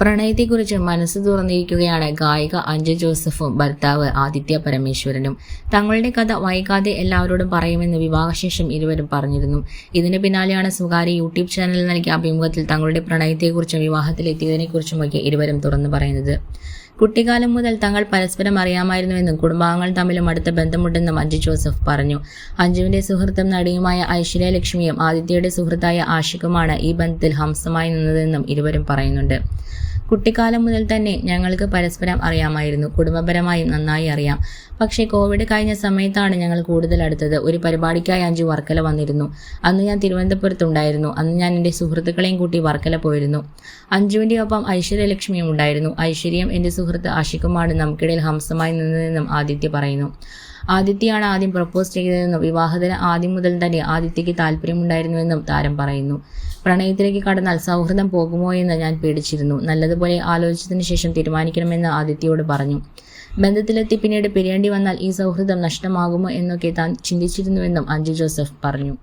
പ്രണയത്തെക്കുറിച്ച് മനസ്സ് തുറന്നിരിക്കുകയാണ് ഗായിക അഞ്ജു ജോസഫും ഭർത്താവ് ആദിത്യ പരമേശ്വരനും. തങ്ങളുടെ കഥ വൈകാതെ എല്ലാവരോടും പറയുമെന്ന് വിവാഹശേഷം ഇരുവരും പറഞ്ഞിരുന്നു. ഇതിന് പിന്നാലെയാണ് സ്വകാര്യ യൂട്യൂബ് ചാനലിൽ നൽകിയ അഭിമുഖത്തിൽ തങ്ങളുടെ പ്രണയത്തെക്കുറിച്ചും വിവാഹത്തിലെത്തിയതിനെക്കുറിച്ചുമൊക്കെ ഇരുവരും തുറന്നു പറയുന്നത്. കുട്ടിക്കാലം മുതൽ തങ്ങൾ പരസ്പരം അറിയാമായിരുന്നുവെന്നും കുടുംബാംഗങ്ങൾ തമ്മിലും അടുത്ത ബന്ധമുണ്ടെന്നും അഞ്ജു ജോസഫ് പറഞ്ഞു. അഞ്ജുവിന്റെ സുഹൃത്തും നടിയുമായ ഐശ്വര്യ ലക്ഷ്മിയും ആദിത്യയുടെ സുഹൃത്തായ ആഷിഖുമാണ് ഈ ബന്ധത്തിൽ ഹംസമായി നിന്നതെന്നും ഇരുവരും പറയുന്നുണ്ട്. കുട്ടിക്കാലം മുതൽ തന്നെ ഞങ്ങൾക്ക് പരസ്പരം അറിയാമായിരുന്നു. കുടുംബപരമായും നന്നായി അറിയാം. പക്ഷേ കോവിഡ് കഴിഞ്ഞ സമയത്താണ് ഞങ്ങൾ കൂടുതൽ അടുത്തത്. ഒരു പരിപാടിക്കായി അഞ്ചു വർക്കല വന്നിരുന്നു. അന്ന് ഞാൻ തിരുവനന്തപുരത്തുണ്ടായിരുന്നു. അന്ന് ഞാൻ എന്റെ സുഹൃത്തുക്കളെയും കൂട്ടി വർക്കല പോയിരുന്നു. അഞ്ജുവിന്റെ ഒപ്പം ഐശ്വര്യലക്ഷ്മിയും ഉണ്ടായിരുന്നു. ഐശ്വര്യം എന്റെ സുഹൃത്ത് ആഷിക്കുമാണ് നമുക്കിടയിൽ ഹംസമായി നിന്നതെന്നും ആദിത്യ പറയുന്നു. ആദിത്യയാണ് ആദ്യം പ്രപ്പോസ് ചെയ്തതെന്നും വിവാഹത്തിന് ആദ്യം മുതൽ തന്നെ ആദിത്യയ്ക്ക് താല്പര്യമുണ്ടായിരുന്നുവെന്നും താരം പറയുന്നു. പ്രണയത്തിലേക്ക് കടന്നാൽ സൗഹൃദം പോകുമോ എന്ന് ഞാൻ പേടിച്ചിരുന്നു. നല്ലതുപോലെ ആലോചിച്ചതിന് ശേഷം തീരുമാനിക്കണമെന്ന് ആദിത്യയോട് പറഞ്ഞു. ബന്ധത്തിലെത്തി പിന്നീട് പിരിയേണ്ടി വന്നാൽ ഈ സൗഹൃദം നഷ്ടമാകുമോ എന്നൊക്കെ താൻ ചിന്തിച്ചിരുന്നുവെന്നും അഞ്ജു ജോസഫ് പറഞ്ഞു.